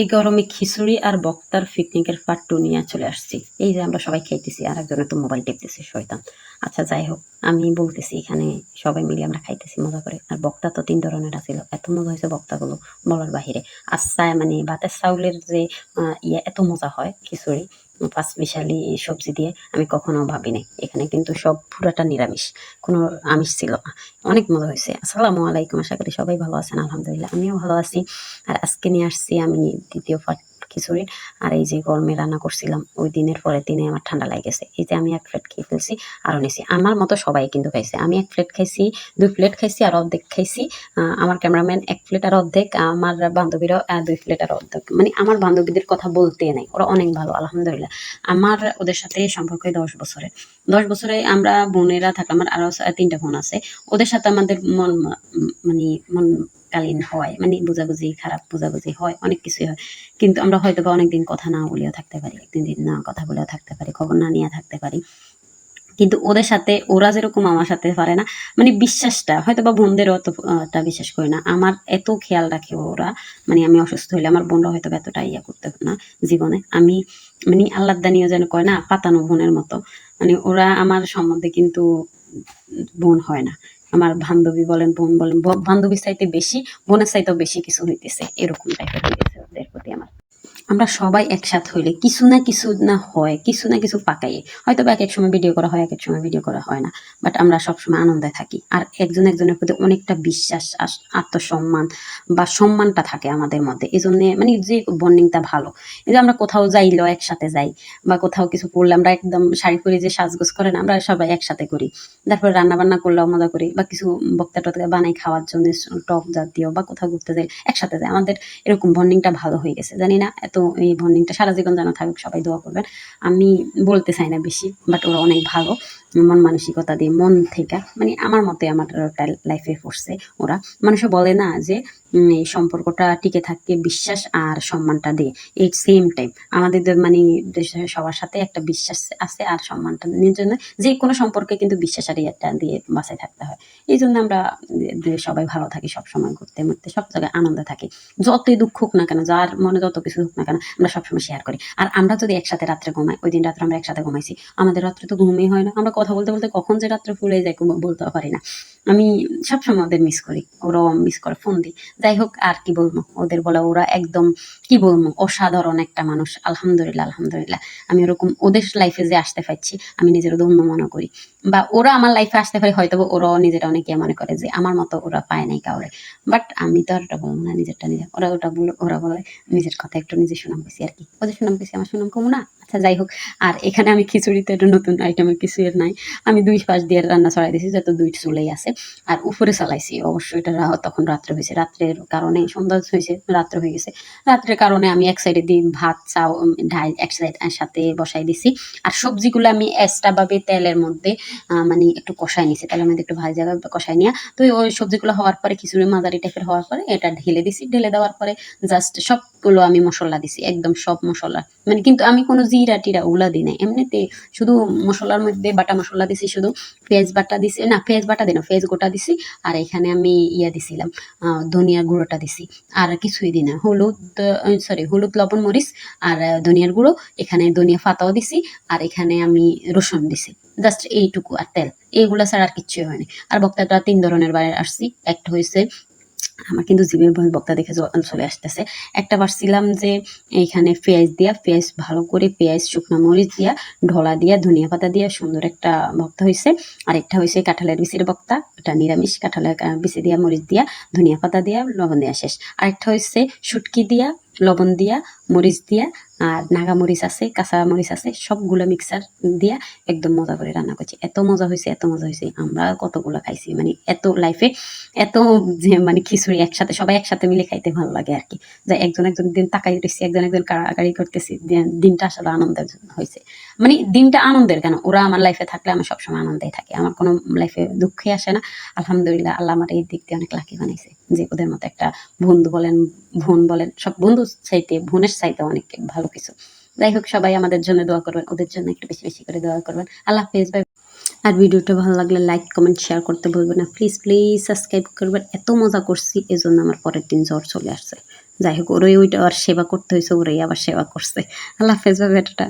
এই গরমে খিচুড়ি আর বক্তার পিকনিকের পাট্টু নিয়ে চলে আসছি। এই যে আমরা সবাই খাইতেছি, আর একজনে তো মোবাইল টিপতেছি, শয়তান। আচ্ছা যাই হোক, আমি বলতেছি এখানে সবাই মিলে আমরা খাইতেছি, মজা করে। আর বক্তা তো তিন ধরনের আছিল এত মজা হয়েছে বক্তাগুলো বলার বাহিরে। চা- মানে ভাতের চাউলের যে ইয়ে এত মজা হয় খিচুড়ি। পাঁচ মিশালি সবজি দিয়ে আমি কখনো ভাবিনি। এখানে কিন্তু সব পুরাটা নিরামিষ, কোনো আমিষ ছিল না। অনেক মজা হয়েছে। আসসালামু আলাইকুম, আশা করি সবাই ভালো আছেন, আলহামদুলিল্লাহ, আমিও ভালো আছি। আর আজকে নিয়ে আসছি আমি দ্বিতীয় পার্ট খিচুড়ি আর এই যে গরমে রান্না করছিলাম, ওই দিনের পরে দিনে আমার ঠান্ডা লাগেছে। এই যে আমি এক প্লেট খেয়ে ফেলছি আরও নিছি আমার মতো সবাই কিন্তু খাইছে। আমি এক প্লেট খাইছি, দুই প্লেট খাইছি আর অর্ধেক খাইছি। আমার ক্যামেরাম্যান এক প্লেট আর অর্ধেক, আমার বান্ধবীরাও দুই প্লেট আর অর্ধেক। মানে আমার বান্ধবীদের কথা বলতে নাই, ওরা অনেক ভালো, আলহামদুলিল্লাহ। আমার ওদের সাথে সম্পর্ক দশ বছরের দশ বছরে আমরা বোনেরা থাকলাম, আমার আরও তিনটা বোন আছে। ওদের সাথে আমাদের মন মানে মন কালীন হয় মানে বোঝাবুঝি, খারাপ বোঝাবুঝি হয়, অনেক কিছুই হয়। কিন্তু আমরা হয়তো বা অনেকদিন কথা না বলেও থাকতে পারি, একদিন দিন না কথা বলেও থাকতে পারি, খবর না নিয়ে থাকতে পারি। কিন্তু ওদের সাথে, ওরা যেরকম আমার সাথে পারে না মানে বিশ্বাসটা হয়তো বা বোনদেরও অতটা বিশ্বাস করি না। আমার এত খেয়াল রাখে ওরা মানে আমি অসুস্থ হইলে আমার বোনরা হয়তো বা এতটা ইয়া করতে না জীবনে। আমি মানে আল্লাহ দানিও যেন কয় না, পাতানো বোনের মতো। মানে ওরা আমার সম্বন্ধে কিন্তু বোন হয় না। আমার বান্ধবী বলেন, বোন বলেন বান্ধবীর চাইতে বেশি, বোনের চাইতেও বেশি কিছু হইতেছে, এরকম টাইপের আমরা সবাই একসাথ হইলে কিছু না কিছু না হয়, কিছু না কিছু পাকাই হয়তো বা এক এক সময় ভিডিও করা হয়, এক এক সময় ভিডিও করা হয় না। বাট আমরা সবসময় আনন্দে থাকি। আর একজন একজনের প্রতি অনেকটা বিশ্বাস আত্মসম্মান বা সম্মানটা থাকে আমাদের মধ্যে। এই জন্যে মানে যে বন্ডিংটা ভালো। এই যে আমরা কোথাও যাইলেও একসাথে যাই বা কোথাও কিছু করলে আমরা একদম শাড়ি পরে যে সাজগোজ করেন, আমরা সবাই একসাথে করি। তারপরে রান্না বান্না করলেও মজা করি বা কিছু বক্তা টক্তা বানাই খাওয়ার জন্য, টক জাতীয় বা কোথাও ঘুরতে যাই, একসাথে যাই। আমাদের এরকম বন্ডিংটা ভালো হয়ে গেছে। জানি না, এত এই বন্ডিংটা সারা জীবন যেন থাকুক, সবাই দোয়া করবেন। আমি বলতে চাই না বেশি বাট ওরা অনেক ভালো। মন মানসিকতা দিয়ে, মন থেকে মানে আমার মতে আমার লাইফে পড়ছে ওরা। মানুষে বলে না যে এই সম্পর্কটা টিকে থাকতে বিশ্বাস আর সম্মানটা দিয়ে এই সেম টাইম আমাদের মানে সবার সাথে একটা বিশ্বাস আছে আর সম্মানটা নিয়ে জন্য যে কোনো সম্পর্কে কিন্তু বিশ্বাস আর একটা দিয়ে বাঁচায় থাকতে হয়। এই জন্য আমরা সবাই ভালো থাকি সব সময় ঘুরতে মুরতে, সব জায়গায় আনন্দে থাকি। যতই দুঃখ হোক না কেন, যার মনে যত কিছু হোক না কেন, আমরা সবসময় শেয়ার করি। আর আমরা যদি একসাথে রাত্রে ঘুমাই, ওই দিন রাত্রে আমরা একসাথে ঘুমাইছি, আমাদের রাত্রে তো ঘুমই হয় না। আমরা কথা বলতে বলতে কখন যে রাত্রে ফুলে যায় বলতে পারি না। আমি সবসময় ওদের মিস করি, ওরাও মিস করে ফোন দিই। যাই হোক, আর কি বলব? ওদের বলা ওরা একদম, কি বলব? অসাধারণ একটা মানুষ। আলহামদুলিল্লাহ আলহামদুলিল্লাহ। আমি ওরকম ওদের লাইফে যে আসতে পারছি, আমি নিজের ধন্য মনে করি। বা ওরা আমার লাইফে আসতে পারে হয়তো ওরাও নিজেরা অনেকে মনে করে যে আমার মতো ওরা পায় নাই কাউরে। বাট আমি তো আর ওটা বলব না, নিজেরটা নিজে। ওরা ওটা বলে, ওরা বলে, নিজের কথা একটু নিজে সুনাম পেয়েছি আর কি। ওদের সুনাম পেয়েছি আমার সুনাম কমু না? আচ্ছা যাই হোক। আর এখানে আমি খিচুড়িতে একটা নতুন আইটেমের কিছু এর নাই। আমি দুই পাশ দিয়ে রান্না ছড়াই দিয়েছি যত দুই চুলেই আছে। আর উপরে চালাইছি অবশ্যই এটা তখন রাত্রে হয়েছে। রাত্রের কারণে সন্ধ্যা হয়েছে, রাত্রে হয়ে গেছে। রাত্রের কারণে আমি এক সাইডে দিই ভাত, চাও ডাল এক সাইড সাথে বসাই দিছি। আর সবজিগুলো আমি এক্সট্রা ভাবে তেলের মধ্যে মানে একটু কষাই নিছি। তেলের মধ্যে একটু ভাজা কষাই নিয়ে। তো ওই সবজিগুলো হওয়ার পরে, খিচুড়ি মাঝারি টাইপের হওয়ার পরে, এটা ঢেলে দিছি। ঢেলে দেওয়ার পরে জাস্ট সবগুলো আমি মশলা দিছি, একদম সব মশলা। মানে কিন্তু আমি কোনো জিরা টিরা ওগুলা দিই নাই। এমনিতে শুধু মশলার মধ্যে বাটা মশলা দিছি, শুধু পেঁয়াজ বাটা দিছি, না, পেঁয়াজ বাটা দিই না, পেঁয়াজ গোটা দিছি, আর এখানে আমি ইয়া দিছিলাম ধনিয়ার গুঁড়োটা দিছি। আর কিছুই দিই না। হলুদ সরি হলুদ, লবণ, মরিচ, আর ধনিয়ার গুঁড়ো, এখানে ধনিয়া ফাতাও দিছি, আর এখানে আমি রসুন দিছি। জাস্ট এইটুকু আর তেল। এইগুলা ছাড়া আর কিচ্ছুই হয়নি আর বক্তাটা তিন ধরনের বাইরে আসছি। একটা হয়েছে আমার কিন্তু ভয় বক্তা দেখে চলে আসতেছে। একটা পারছিলাম যে এইখানে পেঁয়াজ দিয়া, পেঁয়াজ ভালো করে পেঁয়াজ, শুকনো মরিচ দিয়া, ঢলা দিয়া, ধনিয়া পাতা দিয়া সুন্দর একটা ভক্তা হয়েছে আর একটা হয়েছে কাঁঠালের বিচির বক্তা, ওটা নিরামিষ, কাঁঠালের বিচি দিয়া, মরিচ দিয়া, ধনিয়া পাতা দিয়া, লবণ দেওয়া শেষ। আরেকটা হয়েছে শুটকি দিয়া, লবণ দিয়া, মরিচ দিয়া আর নাগা মরিচ আছে, কাঁচা মরিচ আছে, সবগুলো মিক্সার দিয়া একদম মজা করে রান্না করছি। এত মজা হয়েছে এত মজা হয়েছে আমরা কতগুলো খাইছি মানে এত লাইফে এত যে মানে খিচুড়ি একসাথে, সবাই একসাথে মিলে খাইতে ভালো লাগে আর কি। যে একজন একজন দিন তাকাই উঠেছি একজন একজন কাড়াকাড়ি করতেছি দিনটা আসলে আনন্দের হয়েছে মানে দিনটা আনন্দের কেন? ওরা আমার লাইফে থাকলে আমি সবসময় আনন্দেই থাকি। আমার কোনো লাইফে দুঃখে আসে না। আলহামদুলিল্লাহ, আল্লাহ আমার এই দিক দিয়ে অনেক লাকি বানাইছে। যে ওদের মতো একটা বন্ধু বলেন, বোন বলেন, সব বন্ধু চাইতে, বোনের চাইতে অনেক ভালো। কিছু যাই হোক, সবাই আমাদের জন্য দোয়া করবেন, ওদের জন্য একটু বেশি বেশি করে দোয়া করবেন। আল্লাহ হাফেজ বাই আর ভিডিওটা ভালো লাগলে লাইক কমেন্ট শেয়ার করতে ভুলবেন না। প্লিজ প্লিজ সাবস্ক্রাইব করবেন। এত মজা করছি, এজন্য আমার পরের দিন জ্বর চলে আসছে। যাই হোক, ওরাই ওইটা আর সেবা করতে হয়েছে, ওরাই আবার সেবা করছে। আল্লাহ হাফেজ ভাই বেটাটা